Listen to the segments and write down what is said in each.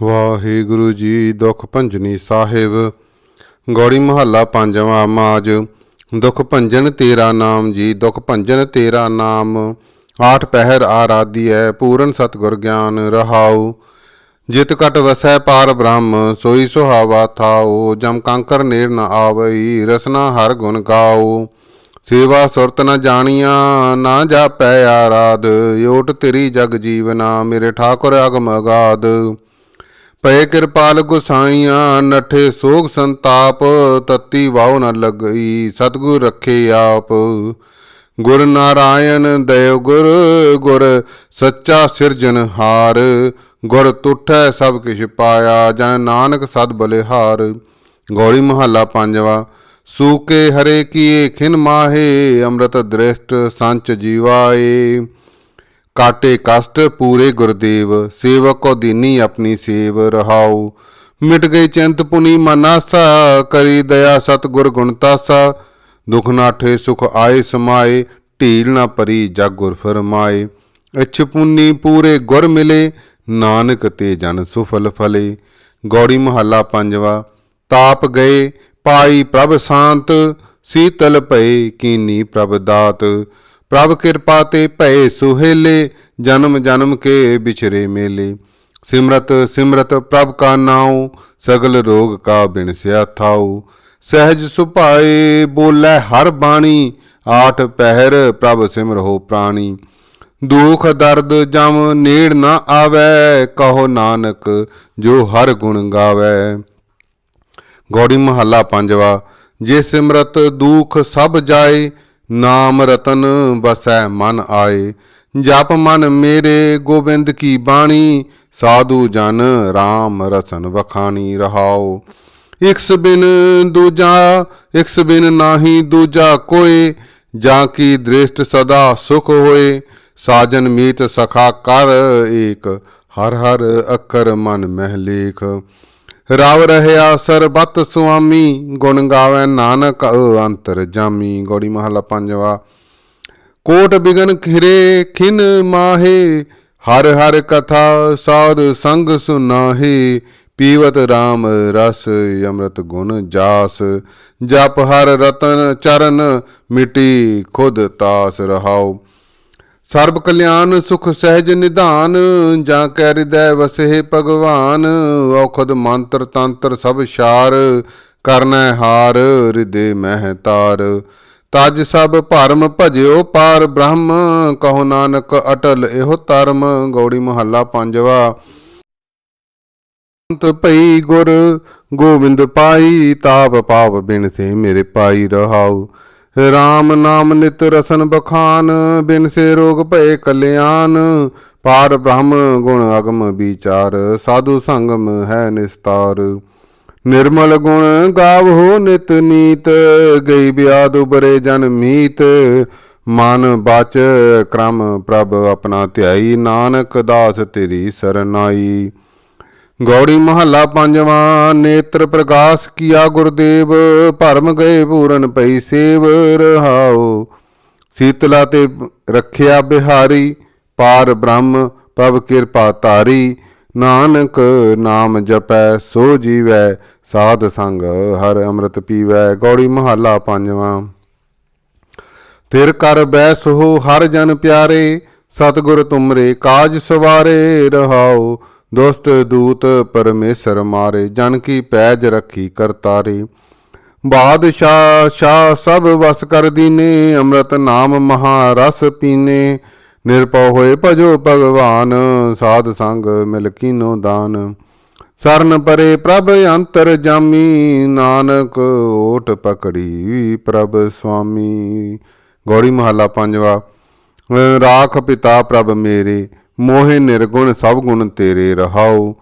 ਵਾਹਿਗੁਰੂ ਜੀ ਦੁਖ ਭੰਜਨੀ ਸਾਹਿਬ। ਗੌੜੀ ਮਹੱਲਾ ਪੰਜਵਾਂ ਮਾਜ। ਦੁਖ ਭੰਜਨ ਤੇਰਾ ਨਾਮ ਜੀ, ਦੁਖ ਭੰਜਨ ਤੇਰਾ ਨਾਮ। ਆਠ ਪਹਿਰ ਆਰਾਧੀ ਹੈ ਪੂਰਨ ਸਤਗੁਰ ਗਿਆਨ ਰਹਾਉ। ਜਿਤ ਕਟ ਵਸੈ ਪਾਰ ਬ੍ਰਹਮ, ਸੋਈ ਸੁਹਾਵਾ ਥਾਉ। ਜਮ ਕੰਕਰ ਨੇਰ ਨ ਆਵਈ, ਰਸਨਾ ਹਰ ਗੁਣ ਗਾਉ। ਸੇਵਾ ਸੁਰਤ ਨ ਜਾਣੀਆਂ, ਨਾ ਜਾਪੈ ਆਰਾਧ। ਓਟ ਤੇਰੀ ਜਗ ਜੀਵਨਾ, ਮੇਰੇ ਠਾਕੁਰ ਅਗਮ ਅਗਾਧ। ਪਏ ਕਿਰਪਾਲ ਗੁਸਾਈਆਂ, ਨਠੇ ਸੋਗ ਸੰਤਾਪ, ਤਤੀ ਵਾਉ ਨ ਲੱਗਈ, ਸਤਗੁਰ ਰੱਖੇ ਆਪ। ਗੁਰ ਨਾਰਾਇਣ ਦਇਓ ਗੁਰ ਗੁਰ ਸੱਚਾ ਸਿਰਜਨਹਾਰ ਗੁਰ ਤੁਠੈ ਸਭ ਕਿਛ ਪਾਇਆ, ਜਨ ਨਾਨਕ ਸਦ ਬਲਿਹਾਰ। ਗੌੜੀ ਮਹੱਲਾ ਪੰਜਵਾ, ਸੂਕੇ ਹਰੇ ਕੀਏ ਖਿਨ ਮਾਹੇ, ਅੰਮ੍ਰਿਤ ਦ੍ਰਿਸ਼ਟ ਸੰਚ ਜੀਵਾਏ। ਕਾਟੇ ਕਸ਼ਟ ਪੂਰੇ ਗੁਰਦੇਵ, ਸੇਵਕ ਕੋ ਦੀਨੀ ਆਪਣੀ ਸੇਵ ਰਹਾਉ। ਮਿਟ ਗਏ ਚਿੰਤ ਪੁਨੀ ਮਨਾਸਾ, ਕਰੀ ਦਇਆ ਸਤਗੁਰ ਗੁਣਤਾਸਾ ਦੁਖ ਨਾਠੇ ਸੁਖ ਆਏ ਸਮਾਏ, ਢੀਲ ਨਾ ਪਰੀ ਜਗ ਗੁਰ ਫਰਮਾਏ। ਇਛ ਪੁਨੀ ਪੂਰੇ ਗੁਰ ਮਿਲੇ, ਨਾਨਕ ਤੇ ਜਨ ਸੁਫਲ ਫਲੇ। ਗੌੜੀ ਮਹੱਲਾ ਪੰਜਵਾ, ਤਾਪ ਗਏ, ਪਾਈ ਪ੍ਰਭ ਸ਼ਾਂਤ, ਸੀਤਲ ਭਏ, ਕੀਨੀ ਪ੍ਰਭ ਦਾਤ। ਪ੍ਰਭ ਕਿਰਪਾ ਤੇ ਭਏ ਸੁਹੇਲੇ, ਜਨਮ ਜਨਮ ਕੇ ਵਿਚਰੇ ਮੇਲੇ। ਸਿਮਰਤ ਸਿਮਰਤ ਪ੍ਰਭ ਕਾ ਨਾਉ, ਸਗਲ ਰੋਗ ਕਾ ਬਿਨਸਿਆ ਥਾਉ। ਸਹਿਜ ਸੁਭਾਏ ਬੋਲੇ ਹਰ ਬਾਣੀ, ਆਠ ਪਹਿਰ ਪ੍ਰਭ ਸਿਮਰਹੁ ਪ੍ਰਾਣੀ। ਦੁਖ ਦਰਦ ਜਮ ਨੇੜ ਨਾ ਆਵੈ, ਕਹੋ ਨਾਨਕ ਜੋ ਹਰ ਗੁਣ ਗਾਵੈ। ਗੌੜੀ ਮਹੱਲਾ ਪੰਜਵਾ, ਜੇ ਸਿਮਰਤ ਦੁਖ ਸਭ ਜਾਏ ਨਾਮ ਰਤਨ ਬਸੈ ਮਨ ਆਏ, ਜਪ ਮਨ ਮੇਰੇ ਗੋਬਿੰਦ ਕੀ ਬਾਣੀ, ਸਾਧੂ ਜਨ RAM ਰਸਨ ਵਖਾਣੀ ਰਹਾਓ ਇਕਸ ਬਿਨ ਦੂਜਾ, ਇਕਸ ਬਿਨ ਨਾਹੀ ਦੂਜਾ ਕੋਏ, ਜਾਂ ਕੀ ਦ੍ਰਿਸ਼ਟ ਸਦਾ ਸੁਖ ਹੋਏ, ਸਾਜਨ ਮੀਤ ਸਖਾ ਕਰ ਏਕ, ਹਰ ਹਰ ਅੱਖਰ ਮਨ ਮਹਿ ਲੇਖ। ਰਾਵ ਰਹਿਆ ਸਰਬਤ ਸੁਆਮੀ, ਗੁਣ ਗਾਵੇ ਨਾਨਕ ਅੰਤਰ ਜਾਮੀ। ਗੋੜੀ ਮਹਲਾ ਪੰਜਵਾ। ਕੋਟ ਬਿਗਨ ਖਿਰੇ ਖਿਨ ਮਾਹੇ, ਹਰ ਹਰ ਕਥਾ ਸਾਧ ਸੰਗ ਸੁਨਾਹੇ। ਪੀਵਤ RAM ਰਸ ਅੰਮ੍ਰਿਤ ਗੁਣ ਜਾਸ, ਜਪ ਹਰ ਰਤਨ ਚਰਨ ਮਿਟੀ ਖੁਦ ਤਾਸ ਰਹਾਓ ਸਰਬ ਕਲਿਆਣ ਸੁਖ ਸਹਿਜ ਨਿਧਾਨ, ਜਾਂ ਕੈ ਹਿਰਦੈ ਵਸੇ ਭਗਵਾਨ, ਔਖਦ ਮੰਤਰ ਤੰਤਰ ਸਭ ਸ਼ਾਰ ਕਰਨੈ ਹਾਰ ਹਿਰਦੇ ਮਹਿ ਤਾਰ। ਤਜ ਸਭ ਭਰਮ ਭਜਿਓ ਪਾਰ ਬ੍ਰਹਮ, ਕਹੋ ਨਾਨਕ ਅਟਲ ਇਹੋ ਧਰਮ, ਗੌੜੀ ਮਹੱਲਾ ਪੰਜਵਾ। ਅੰਤ ਭਈ ਗੁਰ, ਗੋਬਿੰਦ ਪਾਈ, ਤਾਪ ਪਾਪ ਬਿਨ ਸੇ ਮੇਰੇ ਪਾਈ ਰਹਾਉ। RAM ਨਾਮ ਨਿਤ ਰਸਨ ਬਖਾਨ, ਬਿਨ ਸੇ ਰੋਗ ਭਏ ਕਲਿਆਣ। ਪਾਰ ਬ੍ਰਹਮ ਗੁਣ ਅਗਮ ਵਿਚਾਰ, ਸਾਧੂ ਸੰਗਮ ਹੈ ਨਿਸਤਾਰ। ਨਿਰਮਲ ਗੁਣ ਗਾਵੋ ਨਿਤ ਨੀਤ, ਗਈ ਬਿਆਦ ਉਬਰੇ ਜਨ ਮੀਤ। ਮਨ ਬਚ ਕ੍ਰਮ ਪ੍ਰਭ ਆਪਣਾ ਧਿਆਈ, ਨਾਨਕ ਦਾਸ ਤੇਰੀ ਸਰਨਾਈ। ਗੌੜੀ ਮਹੱਲਾ ਪੰਜਵਾਂ, ਨੇਤਰ ਪ੍ਰਕਾਸ਼ ਕੀਆ ਗੁਰਦੇਵ, ਭਰਮ ਗਏ ਪੂਰਨ ਪਈ ਸੇਵ ਰਹਾਉ। ਸੀਤਲਾ ਤੇ ਰੱਖਿਆ ਬਿਹਾਰੀ, ਪਾਰ ਬ੍ਰਹਮ ਪ੍ਰਭ ਕਿਰਪਾ ਤਾਰੀ ਨਾਨਕ ਨਾਮ ਜਪੈ, ਸੋ ਜੀਵੈ, ਸਾਧ ਸੰਗ ਹਰ ਅੰਮ੍ਰਿਤ ਪੀਵੈ। ਗੌੜੀ ਮਹੱਲਾ ਪੰਜਵਾਂ। ਤਿਰ ਕਰ ਬੈਸ ਹੋ ਹਰ ਜਨ ਪਿਆਰੇ, ਸਤਿਗੁਰ ਤੁਮਰੇ ਕਾਜ ਸਵਾਰੇ ਰਹਾਓ ਦੁਸਤ ਦੂਤ ਪਰਮੇਸ਼ਰ ਮਾਰੇ, ਜਨ ਕੀ ਪੈਜ ਰੱਖੀ ਕਰਤਾਰੇ ਬਾਦਸ਼ਾਹ, ਸ਼ਾਹ ਸਭ ਵਸ ਕਰ ਦੀਨੇ, ਅੰਮ੍ਰਿਤ ਨਾਮ ਮਹਾ ਰਸ ਪੀਨੇ। ਨਿਰਭਉ ਹੋਏ ਭਜੋ ਭਗਵਾਨ, ਸਾਧ ਸੰਗ ਮਿਲ ਕੀਨੋ ਦਾਨ। ਸਰਨ ਪਰੇ ਪ੍ਰਭ ਅੰਤਰ ਜਾਮੀ, ਨਾਨਕ ਓਟ ਪਕੜੀ ਪ੍ਰਭ ਸੁਆਮੀ। ਗੌੜੀ ਮਹੱਲਾ ਪੰਜਵਾ ਰਾਖ ਪਿਤਾ ਪ੍ਰਭ ਮੇਰੇ। ਮੋਹਿ ਨਿਰਗੁਣ ਸਭ ਗੁਣ ਤੇਰੇ ਰਹਾਉ।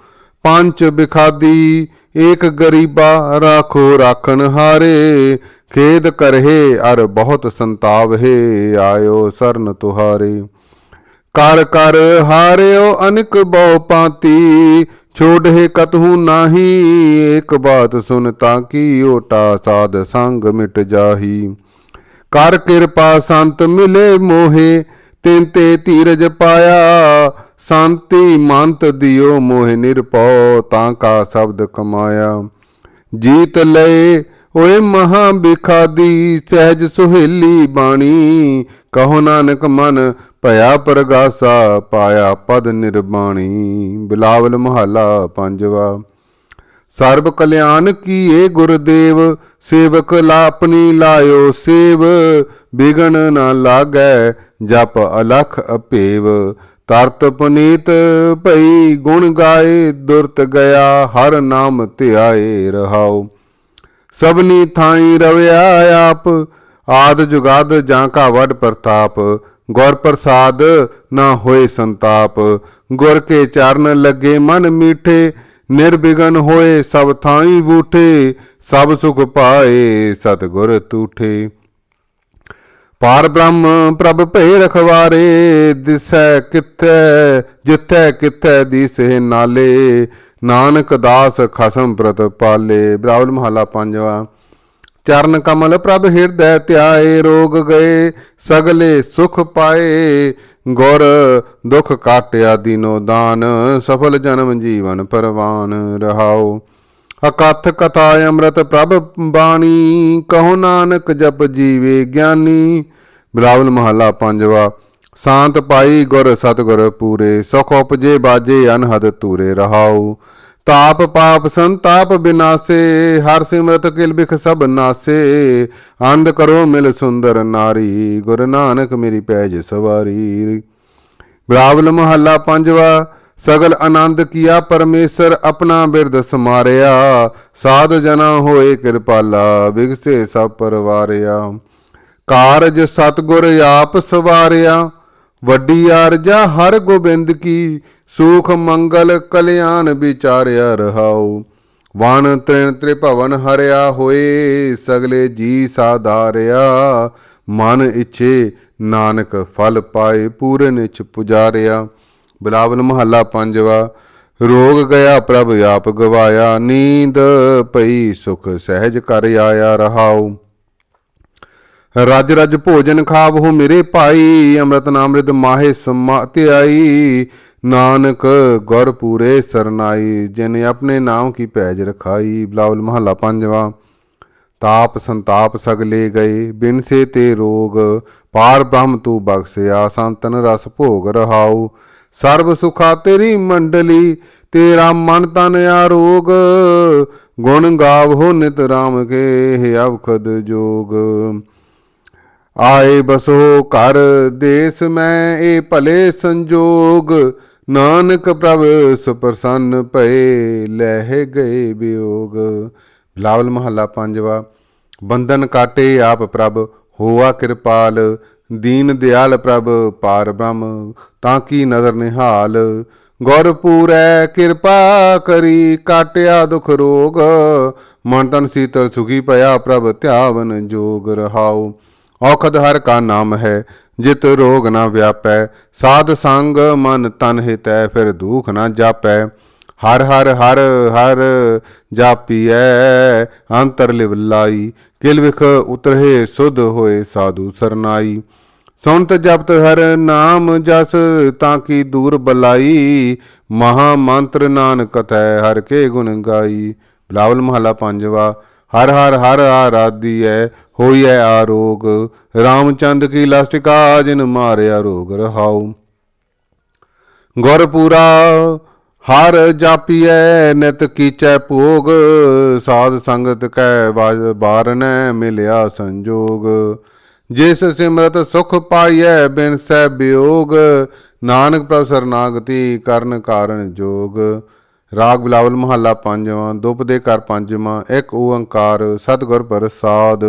ਪੰਜ ਬਿਖਾਦੀ, ਏਕ ਗਰੀਬਾ ਰਾਖੋ ਰਾਖਣ ਹਾਰੇ। ਖੇਦ ਕਰਹਿ, ਅਰ ਬਹੁਤ ਸੰਤਾਪ ਹੈ ਆਇਓ ਸਰਨ ਤੁਹਾਰੇ। ਕਰ ਕਰ ਹਾਰਿਓ ਅਨਕ ਬਹੁ ਪਾਤੀ ਛੋੜ ਹੈ ਕਤਹੂ ਨਾਹੀ। ਏਕ ਬਾਤ ਸੁਨ ਤਾਂ ਕੀ ਓਟਾ ਸਾਧ ਸੰਗ ਮਿਟ ਜਾਹੀ। ਕਰ ਕਿਰਪਾ ਸੰਤ ਮਿਲੇ ਮੋਹੇ ਤਿਨ ਤੇ ਧੀਰਜ ਪਾਇਆ, ਸ਼ਾਂਤੀ ਮੰਤ ਦਿਓ ਮੋਹਿ ਨਿਰਪਉ ਤਾਂ ਕਾ ਸ਼ਬਦ ਕਮਾਇਆ। ਜੀਤ ਲਏ ਓਏ ਮਹਾ ਬਿਖਾਦੀ, ਸਹਿਜ ਸੁਹੇਲੀ ਬਾਣੀ। ਕਹੋ ਨਾਨਕ ਮਨ ਭਇਆ ਪ੍ਰਗਾਸਾ, ਪਾਇਆ ਪਦ ਨਿਰਬਾਣੀ। ਬਿਲਾਵਲ ਮਹੱਲਾ ਪੰਜਵਾ। ਸਰਬ ਕਲਿਆਣ ਕੀਏ ਗੁਰਦੇਵ, ਸੇਵਕ ਲਾਪਨੀ ਲਾਇਓ ਸੇਵ। ਬਿਗਨ ਨਾ ਲਾਗੈ ਜਪ ਅਲਖ ਅਪੇਵ। ਤਰਤ ਪੁਨੀਤ ਭਈ ਗੁਣ ਗਾਏ, ਦੁਰਤ ਗਿਆ ਹਰ ਨਾਮ ਧਿਆਏ ਰਹਾਓ ਸਭਨੀ ਥਾਈ ਰਵਿਆ ਆਪ, ਆਦ ਜੁਗਾਦ ਜਾਂ ਕਾ ਵਡ ਪ੍ਰਤਾਪ। ਗੁਰ ਪ੍ਰਸਾਦ ਨਾ ਹੋਏ ਸੰਤਾਪ। ਗੁਰ ਕੇ ਚਰਨ ਲੱਗੇ ਮਨ ਮੀਠੇ ਨਿਰਬਿਗਨ ਹੋਏ ਸਭ ਥਾਈ ਬੂਠੇ, ਸਭ ਸੁਖ ਪਾਏ ਸਤਿਗੁਰ ਤੂਠੇ। ਪਾਰ ਬ੍ਰਹਮ ਪ੍ਰਭ ਭੇ ਰਖਵਾਰੇ ਦਿਸੈ ਕਿਥੈ, ਜਿਥੈ ਕਿਥੈ ਦਿਸੇ ਨਾਲੇ। ਨਾਨਕ ਦਾਸ ਖਸਮ ਪ੍ਰਤ ਪਾਲੇ। ਬਰਾਵਲ ਮਹਲਾ ਪੰਜਵਾ। ਚਰਨ ਕਮਲ ਪ੍ਰਭ ਹਿਰਦੈ ਧਿਆਏ, ਰੋਗ ਗਏ, ਸਗਲੇ ਸੁਖ ਪਾਏ। ਗੁਰ ਦੁਖ ਕਾਟਿਆ ਦੀਨੋ ਦਾਨ, ਸਫਲ ਜਨਮ ਜੀਵਨ ਪਰਵਾਨ ਰਹਾਓ। ਅਕਥ ਕਥਾ ਅੰਮ੍ਰਿਤ ਪ੍ਰਭ ਬਾਣੀ, ਕਹੋ ਨਾਨਕ ਜਪ ਜੀਵੇ ਗਿਆਨੀ। ਬਿਲਾਵਲ ਮਹੱਲਾ ਪੰਜਵਾ, ਸ਼ਾਂਤ ਪਾਈ ਗੁਰ ਸਤਗੁਰ ਪੂਰੇ, ਸੁਖ ਉਪਜੇ ਬਾਜੇ ਅਨਹਦ ਤੂਰੇ ਰਹਾਉ ਤਾਪ ਪਾਪ ਸੰਤਾਪ ਬਿਨਾਸੇ, ਹਰ ਸਿਮਰਤ ਕਿਲ ਬਿਖ ਸਭ ਨਾਸੇ। ਆਨੰਦ ਕਰੋ ਮਿਲ ਸੁੰਦਰ ਨਾਰੀ, ਗੁਰੂ ਨਾਨਕ ਮੇਰੀ ਪੈਜ ਸਵਾਰੀ। ਬਿਲਾਵਲ ਮਹੱਲਾ ਪੰਜਵਾ, ਸਗਲ ਆਨੰਦ ਕੀਆ ਪਰਮੇਸ਼ਰ ਆਪਣਾ ਬਿਰਦ ਸਮਾਰਿਆ। ਸਾਧ ਜਨਾ ਹੋਏ ਕਿਰਪਾਲਾ ਵਿਗਸੇ ਸਭ ਪਰਵਾਰਿਆ। ਕਾਰਜ ਸਤਗੁਰ ਆਪ ਸਵਾਰਿਆ, ਵੱਡੀ ਆਰਜਾ ਹਰ ਗੋਬਿੰਦ ਕੀ ਸੂਖ ਮੰਗਲ ਕਲਿਆਣ ਵਿਚਾਰਿਆ ਰਹਾਉ। ਵਣ ਤ੍ਰਿਣ ਤ੍ਰਿਭਵਨ ਹਰਿਆ ਹੋਏ, ਸਗਲੇ ਜੀ ਸਾਧਾਰਿਆ। ਮਨ ਇਛੇ ਨਾਨਕ ਫਲ ਪਾਏ, ਪੂਰਨ ਇਛ ਪੁਜਾਰਿਆ। ਬਿਲਾਵਲ ਮਹੱਲਾ ਪੰਜਵਾ, ਰੋਗ ਗਿਆ ਪ੍ਰਭ ਆਪ ਗਵਾਇਆ, ਨੀਂਦ ਪਈ ਸੁਖ ਸਹਿਜ ਕਰ ਆਇਆ ਰਹਾਉ। ਰਜ ਰਜ ਭੋਜਨ ਖਾਵਹੁ ਮੇਰੇ ਭਾਈ, ਅੰਮ੍ਰਿਤ ਨਾਮ੍ਰਿਤ ਮਾਹੇ ਸਮਾ ਆਈ ਨਾਨਕ ਗੁਰ ਪੂਰੇ ਸਰਨਾਈ, ਜਿਨੇ ਆਪਣੇ ਨਾਮ ਕੀ ਪੈਜ ਰਖਾਈ, ਬਲਾਵਲ ਮਹੱਲਾ ਪੰਜਵਾ। ਤਾਪ ਸੰਤਾਪ ਸਗਲੇ ਗਏ ਬਿਨਸੇ ਤੇ ਰੋਗ, ਪਾਰ ਬ੍ਰਹਮ ਤੂੰ ਬਖਸਿਆ, ਸੰਤਨ ਰਸ ਭੋਗ ਰਹਾਉ। ਸਰਬ ਸੁਖਾ ਤੇਰੀ ਮੰਡਲੀ, ਤੇਰਾ ਮਨ ਤਨ ਆਰੋਗ। ਗੁਣ ਗਾਵੋ ਨਿਤ ਰਾਮ ਕੇ ਅਵਖਦ ਜੋਗ। ਆਏ ਬਸੋ ਘਰ ਦੇਸ ਮੈਂ ਇਹ ਭਲੇ ਸੰਜੋਗ। ਨਾਨਕ ਪ੍ਰਭ ਸੁਪਰਸੰਨ ਭਏ ਲਹਿ ਗਏ ਬਿਯੋਗ ਬਿਲਾਵਲ ਮਹੱਲਾ ਪੰਜਵਾ, ਬੰਧਨ ਕਾਟੇ ਆਪ ਪ੍ਰਭ, ਹੋਆ ਕਿਰਪਾਲ। ਦੀਨ ਦਿਆਲ ਪ੍ਰਭ, ਪਾਰ ਬ੍ਰਹਮ, ਤਾਂ ਕੀ ਨਜ਼ਰ ਨਿਹਾਲ। ਗੁਰ ਪੂਰੈ ਕਿਰਪਾ ਕਰੀ, ਕਾਟਿਆ ਦੁਖ ਰੋਗ। ਮਨ ਤਨ ਸੀਤਲ ਸੁਖੀ ਭਇਆ ਪ੍ਰਭ, ਧਿਆਵਨ ਜੋਗ ਰਹਾਉ। ਔਖਦ ਹਰ ਕਾ ਨਾਮ ਹੈ ਜਿਤ ਰੋਗ ਨਾ ਵਿਆਪੈ, ਸਾਧ ਸੰਗ ਮਨ ਤਨ ਹਿਤੈ, ਫਿਰ ਦੁਖ ਨਾ ਜਾਪੈ। ਹਰ ਹਰ ਹਰ ਹਰ ਜਾਪੀਐ, ਅੰਤਰ ਲਿਵ ਲਾਈ, ਕਿਲ ਵਿਖ ਉਤਰਹਿ ਸੁਧ ਹੋਏ ਸਾਧੂ ਸਰਨਾਈ। ਸੁਣਤ ਜਪਤ ਹਰ ਨਾਮ ਜਸ, ਤਾਂ ਕੀ ਦੂਰ ਬਲਾਈ। ਮਹਾ ਮੰਤਰ ਨਾਨਕ ਕਥੈ ਹਰ ਕੇ ਗੁਣ ਗਾਈ। ਬਿਲਾਵਲ ਮਹਲਾ ਪੰਜਵਾ। ਹਰ ਹਰ ਹਰ ਆਰਾਧੀ ਆਰਾਧੀਐ ਹੋਈਐ ਆਰੋਗ ਰਾਮਚੰਦ ਕੀ ਲਸਟਿਕਾ ਜਿਨ ਮਾਰਿਆ ਰੋਗ ਰਹਾਉ। ਗੁਰ ਪੂਰਾ, ਹਰ ਜਾਪੀਐ, ਨਿਤ ਕੀਚੈ ਭੋਗ। ਸਾਧ ਸੰਗਤ ਕੈ ਬਾਜ- ਬਾਰਨੈ, ਮਿਲਿਆ ਸੰਜੋਗ। ਜਿਸ ਸਿਮਰਤ ਸੁਖ ਪਾਈਐ, ਬਿਨ ਸਹਿ ਬਿਯੋਗ ਨਾਨਕ ਪ੍ਰਭ ਸਰਨਾਗਤੀ ਕਰਨ ਕਾਰਨ ਜੋਗ। ਰਾਗ ਬਿਲਾਵਲ ਮਹੱਲਾ ਪੰਜਵਾਂ, ਦੁਪ ਦੇ ਕਰ ਪੰਜਵਾਂ, ਇੱਕ ਓੰਕਾਰ ਸਤਿਗੁਰ ਪ੍ਰਸਾਦ।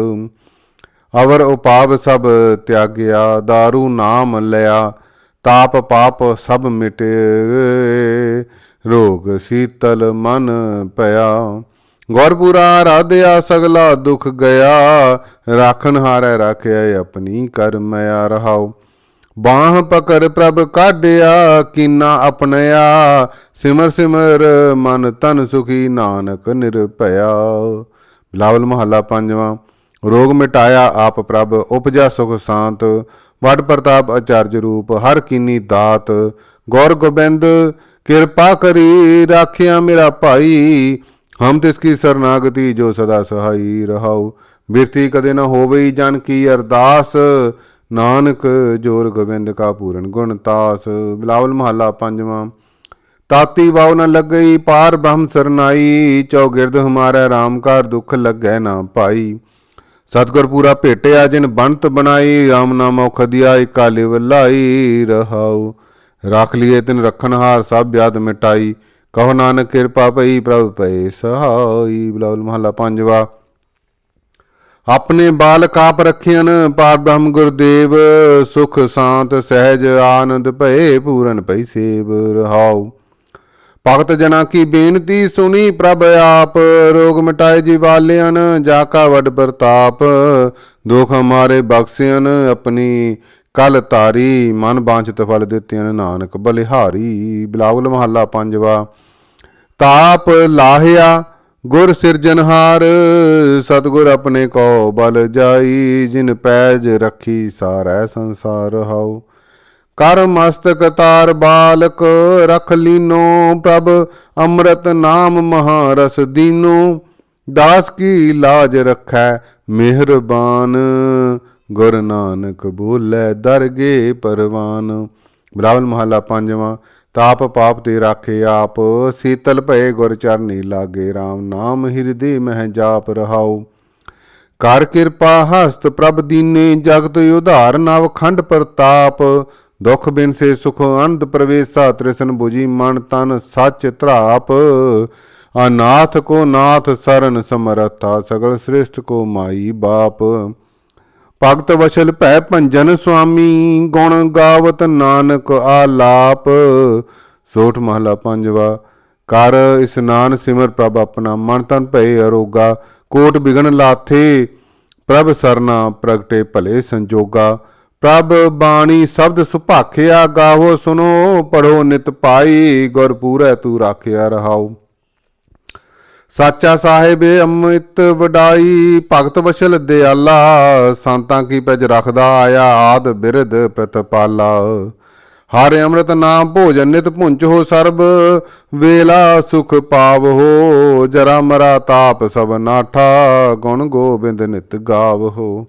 ਅਵਰ ਉਪਾਵ ਸਭ ਤਿਆਗਿਆ दारू ਨਾਮ ਲਿਆ, ਤਾਪ ਪਾਪ ਸਭ ਮਿਟੇ। ਰੋਗ ਸੀਤਲ ਮਨ ਪਿਆ। ਗੌਰਪੁਰਾ ਰਾਧਿਆ ਸਗਲਾ ਦੁਖ ਗਿਆ ਰਾਖਨ ਹਾਰੈ ਰਾਖਿਆ, ਆਪਣੀ ਕਰਮਿਆ ਰਹਾਓ ਬਾਹ ਪਕੜ ਪ੍ਰਭ ਕਾਢਿਆ, ਕੀਨਾ ਆਪਣਿਆ। ਸਿਮਰ ਸਿਮਰ ਮਨ ਤਨ ਸੁਖੀ ਨਾਨਕ ਨਿਰਭਇਆ। ਬਿਲਾਵਲ ਮਹੱਲਾ ਪੰਜਵਾਂ, ਰੋਗ ਮਿਟਾਇਆ ਆਪ ਪ੍ਰਭ, ਉਪਜਾ ਸੁਖ ਸ਼ਾਂਤ। ਵਡ ਪ੍ਰਤਾਪ ਅਚਰਜ ਰੂਪ, ਹਰ ਕੀਨੀ ਦਾਤ। ਗੌਰ ਗੋਬਿੰਦ, ਕਿਰਪਾ ਕਰੀ, ਰਾਖਿਆ ਮੇਰਾ ਭਾਈ। ਹਮ ਤਿਸ ਕੀ ਸਰਨਾਗਤੀ ਜੋ ਸਦਾ ਸਹਾਈ ਰਹਾਉ। ਬਿਰਤੀ ਕਦੇ ਨਾ ਹੋਵੇ ਜਨ ਕੀ ਅਰਦਾਸ। ਨਾਨਕ ਜੋਰ ਗੋਬਿੰਦ ਕਾ ਪੂਰਨ ਗੁਣ ਤਾਸ, ਬਿਲਾਵਲ ਮਹੱਲਾ ਪੰਜਵਾਂ। ਤਾਤੀ ਵਾਉ ਨ ਲੱਗਈ, ਪਾਰ ਬ੍ਰਹਮ ਸਰਨਾਈ ਚੌਗਿਰਦ ਹਮਾਰਾ RAM ਕਾਰ ਦੁਖ ਲੱਗੈ ਨਾ ਪਾਈ। ਸਤਗੁਰ ਪੂਰਾ ਭੇਟਿਆ, ਜਿਨ ਬੰਤ ਬਣਾਈ RAM ਨਾਮ ਔਖਦਿਆ ਇਕਾਲੇ ਵਲਾਈ ਰਹਾਉ। ਰੱਖ ਲਿਏ ਤਿਨ ਰਖਨ ਹਾਰ, ਸਭ ਯਾਦ ਮਿਟਾਈ। ਕਹੋ ਨਾਨਕ ਕਿਰਪਾ ਪਈ, ਪ੍ਰਭ ਪਏ ਸਹਾਈ ਬਲਾਉਲ ਮਹੱਲਾ ਪੰਜਵਾ। ਆਪਣੇ ਬਾਲਕ ਆਪ ਰਖਿਆਨ ਪਾਰ ਬ੍ਰਹਮ ਗੁਰਦੇਵ, ਸੁਖ ਸ਼ਾਂਤ ਸਹਿਜ ਆਨੰਦ ਭਏ ਪੂਰਨ ਪਈ ਸੇਵ ਰਹਾਉ। ਭਗਤ ਜਨਾ ਕੀ ਬੇਨਤੀ ਸੁਣੀ ਪ੍ਰਭ ਆਪ, ਰੋਗ ਮਿਟਾਏ ਜੀਵਾਲਿਆਨ ਜਾ ਕਾ ਵਡ ਪ੍ਰਤਾਪ। ਦੁਖ ਹਮਾਰੇ ਬਖਸਿਆਨ ਆਪਣੀ ਕਲ ਤਾਰੀ ਮਨ ਬਾਂਝਤ ਫਲ ਦਿੱਤਿਆਨ ਨਾਨਕ ਬਲਿਹਾਰੀ। ਬਿਲਾਵਲ ਮਹੱਲਾ ਪੰਜਵਾ, ਤਾਪ ਲਾਹਿਆ ਗੁਰ ਸਿਰਜਨਹਾਰ ਸਤਗੁਰ ਆਪਣੇ ਕੋ ਬਲ ਜਾਈ, ਜਿਨ ਪੈਜ ਰੱਖੀ ਸਾਰੈ ਸੰਸਾਰ ਹਾਉ। ਕਰ ਮਸਤਕ ਤਾਰ ਬਾਲਕ, ਰਖ ਲੀਨੋ ਪ੍ਰਭ, ਅੰਮ੍ਰਿਤ ਨਾਮ ਮਹਾਰਸ ਦੀਨੋ। ਦਾਸ ਕੀ ਲਾਜ ਰਖੈ ਮਿਹਰਬਾਨ, ਗੁਰ ਨਾਨਕ ਬੋਲੇ ਦਰਗੇ ਪਰਵਾਨ। ਬਰਾਵਲ ਮਹੱਲਾ ਪੰਜਵਾਂ ਤਾਪ ਪਾਪ ਤੇ ਰਾਖੇ ਆਪ, ਸੀਤਲ ਭਏ ਗੁਰ ਚਰਨੀ ਲਾਗੇ RAM ਨਾਮ ਹਿਰਦੇ ਮਹਿ ਜਾਪ ਰਹਾਉ। ਕਰ ਕਿਰਪਾ ਹਸਤ ਪ੍ਰਭ ਦੀਨੇ, ਜਗਤ ਉਧਾਰ ਨਵ ਖੰਡ ਪ੍ਰਤਾਪ। ਦੁਖ ਬਿਨ ਸੇ ਸੁਖ ਅੰਧ ਪ੍ਰਵੇਸਾ, ਤ੍ਰਿਸ਼ਨ 부ਜੀ ਮਨ ਤਨ ਸੱਚ ਧਰਾਪ। ਅਨਾਥ ਕੋ ਨਾਥ ਸਰਨ ਸਮਰਥਾ, ਸਗਲ ਸ੍ਰਿਸ਼ਟ ਕੋ ਮਾਈ ਬਾਪ। ਭਗਤ ਵਸ਼ਲ ਭੈ ਭੰਜਨ ਸੁਆਮੀ, ਗੁਣ ਗਾਵਤ ਨਾਨਕ ਆਲਾਪ। ਸੋਠ ਮਹਲਾ ਪੰਜਵਾ, ਕਰ ਇਸਨਾਨ ਸਿਮਰ ਪ੍ਰਭ ਆਪਣਾ ਮਨ ਤਨ ਭਏ ਅਰੋਗਾ, ਕੋਟ ਬਿਗਨ ਲਾਥੇ, ਪ੍ਰਭ ਸਰਨਾ ਪ੍ਰਗਟੇ ਭਲੇ ਸੰਜੋਗਾ। ਪ੍ਰਭ ਬਾਣੀ ਸ਼ਬਦ ਸੁਭਾਖਿਆ ਗਾਵੋ ਸੁਨੋ ਪੜੋ ਨਿਤ ਪਾਈ, ਗੁਰ ਪੂਰੈ ਤੂੰ ਰਾਖਿਆ ਰਹਾਓ ਸਾਚਾ ਸਾਹਿਬ ਅੰਮ੍ਰਿਤ ਵਡਾਈ, ਭਗਤ ਵਸ਼ਲ ਦਿਆਲਾ, ਸੰਤਾਂ ਕੀ ਪਜ ਰੱਖਦਾ ਆਇਆ ਆਦ ਬਿਰਧ ਪ੍ਰਤਪਾਲਾ। ਹਰ ਅੰਮ੍ਰਿਤ ਨਾਮ ਭੋਜਨ ਨਿਤ ਪੁੰਚ ਹੋ ਸਰਬ, ਵੇਲਾ ਸੁਖ ਪਾਵ ਹੋ, ਜਰਾ ਮਰਾ ਤਾਪ ਸਭ ਨਾਠਾ, ਗੁਣ ਗੋਬਿੰਦ ਨਿਤ ਗਾਵ ਹੋ।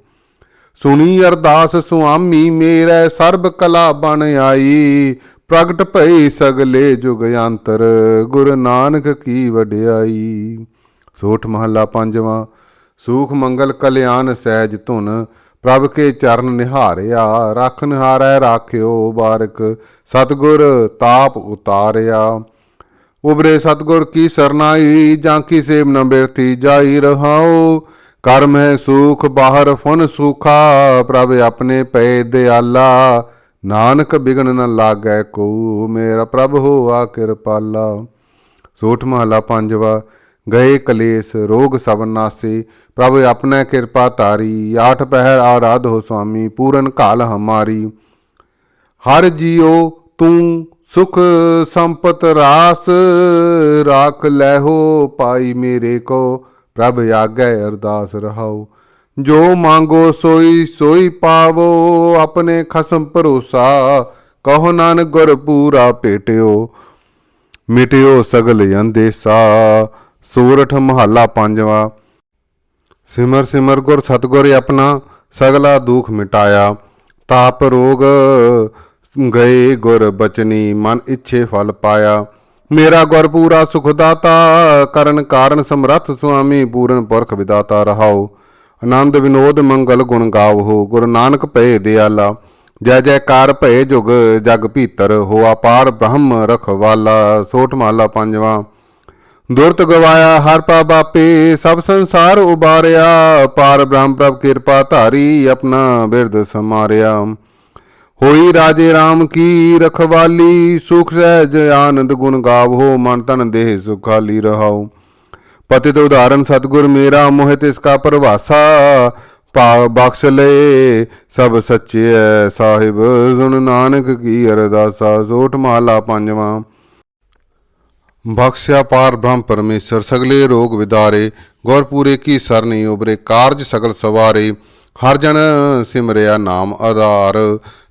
ਸੁਣੀ ਅਰਦਾਸ ਸੁਆਮੀ, ਮੇਰੇ ਸਰਬ ਕਲਾ ਬਣ ਆਈ ਪ੍ਰਗਟ ਭਈ ਸਗਲੇ ਜੁਗ ਅੰਤਰ, ਗੁਰ ਨਾਨਕ ਕੀ ਵਡਿਆਈ। ਸੋਠ ਮਹੱਲਾ ਪੰਜਵਾਂ, ਸੂਖ ਮੰਗਲ ਕਲਿਆਣ ਸਹਿਜ ਧੁਨ, ਪ੍ਰਭ ਕੇ ਚਰਨ ਨਿਹਾਰਿਆ, ਰਖ ਨਿਹਾਰੈ ਰਾਖਿਓ ਬਾਰਕ, ਸਤਗੁਰ ਤਾਪ ਉਤਾਰਿਆ। ਉਬਰੇ ਸਤਗੁਰ ਕੀ ਸਰਨਾਈ, ਜਾਂ ਕੀ ਸੇਵ ਨ ਬਿਰਤੀ, ਜਾਈ ਰਹਾਓ ਕਰਮ ਹੈ ਸੂਖ, ਬਾਹਰ ਫੁਨ ਸੂਖਾ, ਪ੍ਰਭ ਆਪਣੇ ਪਏ ਦਿਆਲਾ। ਨਾਨਕ ਬਿਗਨ ਨ ਲਾਗੈ ਕੋ, ਮੇਰਾ ਪ੍ਰਭ ਹੋਆ ਕਿਰਪਾਲਾ। ਸੋਠ ਮਹਲਾ ਪੰਜਵਾ, ਗਏ ਕਲੇਸ਼, ਰੋਗ ਸਭ ਨਾਸੇ, ਪ੍ਰਭ ਆਪਣਾ ਕਿਰਪਾ ਤਾਰੀ ਆਠ ਪਹਿਰ ਆਰਾਧ ਹੋ ਸੁਆਮੀ, ਪੂਰਨ ਕਾਲ ਹਮਾਰੀ। ਹਰ ਜੀਉ ਤੂੰ ਸੁਖ ਸੰਪਤ ਰਾਸ, ਰਾਖ ਲੈਹੋ ਪਾਈ ਮੇਰੇ ਕੋ, ਪ੍ਰਭ ਆਗੈ ਅਰਦਾਸ ਰਹਾਓ ਜੋ ਮੰਗੋ ਸੋਈ ਸੋਈ ਪਾਵੋ, ਆਪਣੇ ਖਸਮ ਭਰੋਸਾ। ਕਹੋ ਨਾਨਕ, ਗੁਰ ਪੂਰਾ ਭੇਟਿਓ ਮਿਟਿਓ ਸਗਲ ਅੰਦੇਸਾ। ਸੂਰਠ ਮਹੱਲਾ ਪੰਜਵਾ। ਸਿਮਰ ਸਿਮਰ ਗੁਰ ਸਤਗੁਰ ਆਪਣਾ ਸਗਲਾ ਦੁਖ ਮਿਟਾਇਆ। ਤਾਪ ਰੋਗ ਗਏ ਗੁਰ ਬਚਨੀ, ਮਨ ਇੱਛੇ ਫਲ ਪਾਇਆ। ਮੇਰਾ ਗੁਰ ਪੂਰਾ ਸੁਖ ਦਾਤਾ, ਕਰਨ ਕਾਰਨ ਸਮਰੱਥ ਸੁਆਮੀ, ਪੂਰਨ ਪੁਰਖ ਵਿਦਾਤਾ ਰਹਾਓ। ਆਨੰਦ ਵਿਨੋਦ ਮੰਗਲ ਗੁਣ ਗਾਵੋ, ਗੁਰੂ ਨਾਨਕ ਪਏ ਦਿਆਲਾ। ਜੈ ਜੈਕਾਰ ਭਏ ਜੁਗ, ਜਗ ਭੀਤਰ ਹੋ ਪਾਰ ਬ੍ਰਹਮ ਰਖਵਾਲਾ ਸੋਠ ਮਹਲਾ ਪੰਜਵਾਂ। ਦੁਰਤ ਗਵਾਇਆ ਹਰ ਪਾ ਬਾਪੇ, ਸਭ ਸੰਸਾਰ ਉਬਾਰਿਆ। ਪਾਰ ਬ੍ਰਹਮ ਪ੍ਰਭ ਕਿਰਪਾ ਧਾਰੀ, ਆਪਣਾ ਬਿਰਦ ਸਮਾਰਿਆ। ਹੋਈ ਰਾਜੇ RAM ਕੀ ਰਖਵਾਲੀ, ਸੁਖ ਸਹਿਜ ਆਨੰਦ ਗੁਣ ਗਾਵੋ, ਮਨ ਤਨ ਦੇਹ ਸੁਖਾਲੀ ਰਹਾਓ। ਪਤਿਤ ਉਦਾਹਰਨ, ਸਤਗੁਰ ਮੇਰਾ ਮੋਹਿ ਤਿਸ ਕਾ ਪਰਵਾਸਾ। ਬਖਸ਼ ਲਏ ਸਭ ਸੱਚੇ ਐ ਸਾਹਿਬ, ਸੁਣ ਨਾਨਕ ਕੀ ਅਰਦਾਸਾ, ਸੋਠ ਮਹਲਾ ਪੰਜਵਾਂ। ਬਖਸ਼ਿਆ ਪਾਰ ਬ੍ਰਹਮ ਪਰਮੇਸ਼ਰ, ਸਗਲੇ ਰੋਗ ਵਿਦਾਰੇ ਗੁਰਪੂਰੇ ਕੀ ਸਰਨੀ ਉਬਰੇ ਕਾਰਜ ਸਗਲ ਸਵਾਰੇ, ਹਰ ਜਨ ਸਿਮਰਿਆ ਨਾਮ ਆਧਾਰ।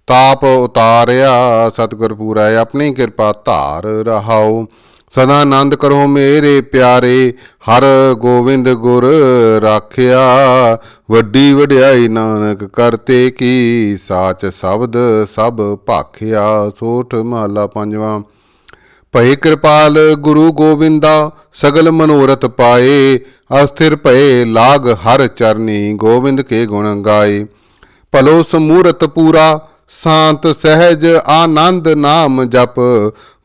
ਤਾਪ ਉਤਾਰਿਆ, ਸਤਿਗੁਰ ਪੂਰਾ, ਆਪਣੀ ਕਿਰਪਾ ਧਾਰ ਰਹਾਓ। ਸਦਾ ਆਨੰਦ ਕਰੋ ਮੇਰੇ ਪਿਆਰੇ, ਹਰ ਗੋਬਿੰਦ ਗੁਰ ਰਾਖਿਆ। ਵੱਡੀ ਵਡਿਆਈ ਨਾਨਕ ਕਰਤੇ ਕੀ ਸਾਚ ਸ਼ਬਦ ਸਭ ਭਾਖਿਆ। ਸੋਠ ਮਹਲਾ ਪੰਜਵਾਂ। ਭਏ ਕਿਰਪਾਲ ਗੁਰੂ ਗੋਬਿੰਦਾ ਸਗਲ ਮਨੋਰਥ ਪਾਏ। ਅਸਥਿਰ ਭਏ ਲਾਗ ਹਰ ਚਰਨੀ ਗੋਬਿੰਦ ਕੇ ਗੁਣ ਗਾਏ। ਭਲੋ ਸਮੂਰਤ ਪੂਰਾ ਸ਼ਾਂਤ ਸਹਿਜ ਆਨੰਦ ਨਾਮ ਜਪ,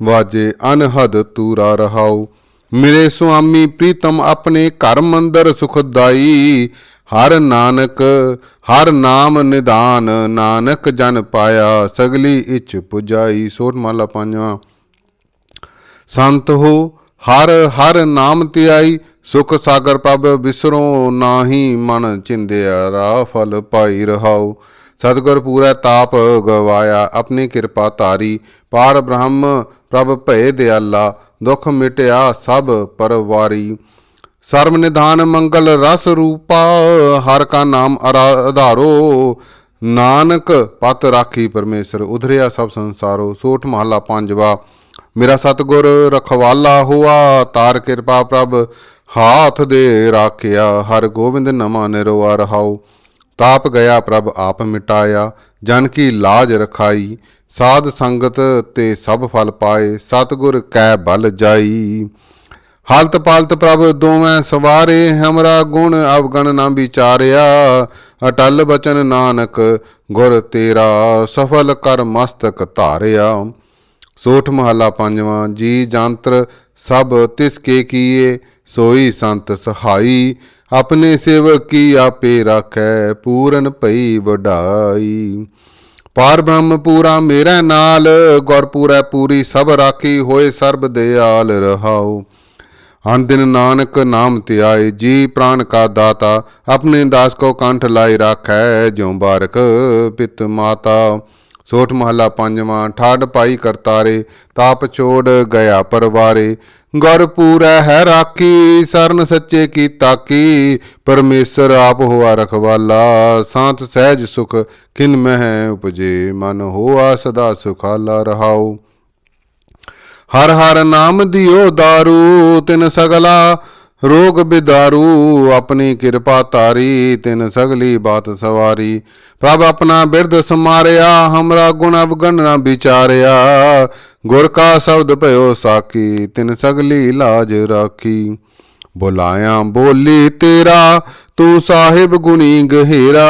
ਵਾਜੇ ਅਨਹਦ ਤੂਰਾ ਰਹਾਉ। ਮਿਲੇ ਸੁਆਮੀ ਪ੍ਰੀਤਮ ਆਪਣੇ ਘਰ ਮੰਦਰ ਸੁਖਦਾਈ। ਹਰ ਨਾਨਕ, ਹਰ ਨਾਮ ਨਿਦਾਨ, ਨਾਨਕ ਜਨ ਪਾਇਆ, ਸਗਲੀ ਇਚ ਪੁਜਾਈ। ਸੋਟ ਮਾਲਾ ਪੰਜਵਾਂ। ਸੰਤ ਹੋ, ਹਰ ਹਰ ਨਾਮ ਧਿਆਈ, ਸੁਖ ਸਾਗਰ ਪਬ ਵਿਸਰੋ ਨਾਹੀ ਮਨ ਚਿੰਦਿਆ ਰਾ ਫਲ ਪਾਈ ਰਹਾਉ। ਸਤਿਗੁਰ ਪੂਰਾ ਤਾਪ ਗਵਾਇਆ, ਆਪਣੀ ਕਿਰਪਾ ਧਾਰੀ। ਪਾਰ ਬ੍ਰਹਮ, ਪ੍ਰਭ ਭਏ ਦਿਆਲਾ, ਦੁਖ ਮਿਟਿਆ ਸਭ ਪਰਵਾਰੀ। ਸਰਮ ਨਿਧਾਨ ਮੰਗਲ ਰਸ ਰੂਪਾ, ਹਰ ਕਾ ਨਾਮ ਅਰਾ- ਆਧਾਰੋ ਨਾਨਕ ਪਤ ਰਾਖੀ ਪਰਮੇਸ਼ਰ, ਉਧਰਿਆ ਸਭ ਸੰਸਾਰੋ, ਸੋਠ ਮਹਲਾ ਪੰਜਵਾ। ਮੇਰਾ ਸਤਗੁਰ ਰਖਵਾਲਾ ਹੁਆ, ਤਾਰ ਕਿਰਪਾ ਪ੍ਰਭ ਹਾਥ ਦੇ ਰਾਖਿਆ। ਹਰ ਗੋਬਿੰਦ ਨਮਾ ਨਿਰਵਾ ਰਹਾਉ। ਤਾਪ ਗਿਆ ਪ੍ਰਭ ਆਪ ਮਿਟਾਇਆ, ਜਨ ਕੀ ਲਾਜ ਰਖਾਈ, ਸਾਧ ਸੰਗਤ ਤੇ ਸਭ ਫਲ ਪਾਏ, ਸਤਗੁਰ ਕੈ ਬਲ ਜਾਈ। ਹਾਲਤ ਪਾਲਤ ਪ੍ਰਭ ਦੋਵੇਂ ਸਵਾਰੇ, ਹਮਰਾ ਗੁਣ ਅਵਗਣ ਨਾ ਵਿਚਾਰਿਆ, ਅਟਲ ਬਚਨ ਨਾਨਕ ਗੁਰ ਤੇਰਾ, ਸਫਲ ਕਰ ਮਸਤਕ ਧਾਰਿਆ। ਸੋਠ ਮਹੱਲਾ ਪੰਜਵਾਂ, ਜੀ ਜੰਤਰ ਸਭ ਤਿਸ ਕੇ ਕੀਏ, ਸੋਈ ਸੰਤ ਸਹਾਈ। ਆਪਣੇ ਸੇਵਕ ਕੀ ਆਪੇ ਰਾਖੈ, ਪੂਰਨ ਭਈ ਵਡਾਈ। ਪਾਰ ਬ੍ਰਹਮ ਪੂਰਾ ਮੇਰਾ ਨਾਲ ਗੁਰ ਪੂਰੀ ਸਭ ਰਾਖੀ ਹੋਏ ਸਰਬ ਦਿਆਲ ਰਹਾਉ। ਅਨ ਦਿਨ ਨਾਨਕ ਨਾਮ ਧਿਆਏ, ਜੀ ਪ੍ਰਾਨ ਕਾ ਦਾਤਾ, ਆਪਣੇ ਦਾਸ ਕੋ ਕੰਠ ਲਾਈ ਰਾਖੈ, ਜਿਉ ਬਾਰਕ ਪਿਤ ਮਾਤਾ। ਸੋਠ ਮਹਲਾ ਪੰਜਵਾਂ ਠਾੜ ਪਾਈ ਕਰਤਾਰੇ, ਤਾਪ ਛੋੜ ਗਿਆ ਪਰਵਾਰੇ। ਗੁਰ ਪੂਰੈ ਹੈ ਰਾਖੀ, ਸਰਨ ਸੱਚੇ ਕੀ ਤਾਕੀ, ਪਰਮੇਸ਼ਰ ਆਪ ਹੋਆ ਰਖਵਾਲਾ, ਸਾਂਤ ਸਹਿਜ ਸੁਖ ਕਿਨ ਮਹਿ ਉਪਜੇ, ਮਨ ਹੋਆ ਸਦਾ ਸੁਖਾਲਾ ਰਹਾਉ। ਹਰ ਹਰ ਨਾਮ ਦਿਓ ਦਾਰੂ, ਤਿਨ ਸਗਲਾ ਰੋਗ ਬਿਦਾਰੂ, ਆਪਣੀ ਕਿਰਪਾ ਤਾਰੀ ਤਿਨ ਸਗਲੀ ਬਾਤ ਸਵਾਰੀ। ਪ੍ਰਭ ਆਪਣਾ ਬਿਰਧ ਸਮਾਰਿਆ, ਹਮਰਾ ਗੁਣ ਅਵਗਣ ਨਾ ਵਿਚਾਰਿਆ। ਗੁਰ ਕਾ ਸ਼ਬਦ ਭਇਓ ਸਾਕੀ ਤਿਨ ਸਗਲੀ ਲਾਜ ਰਾਖੀ। ਬੁਲਾਇਆ ਬੋਲੀ ਤੇਰਾ, ਤੂੰ ਸਾਹਿਬ ਗੁਣੀ ਗਹਿਰਾ।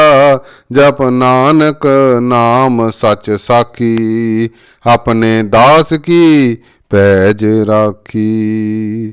ਜਪ ਨਾਨਕ ਨਾਮ ਸੱਚ ਸਾਖੀ, ਆਪਣੇ ਦਾਸ ਕੀ ਪੈਜ ਰਾਖੀ।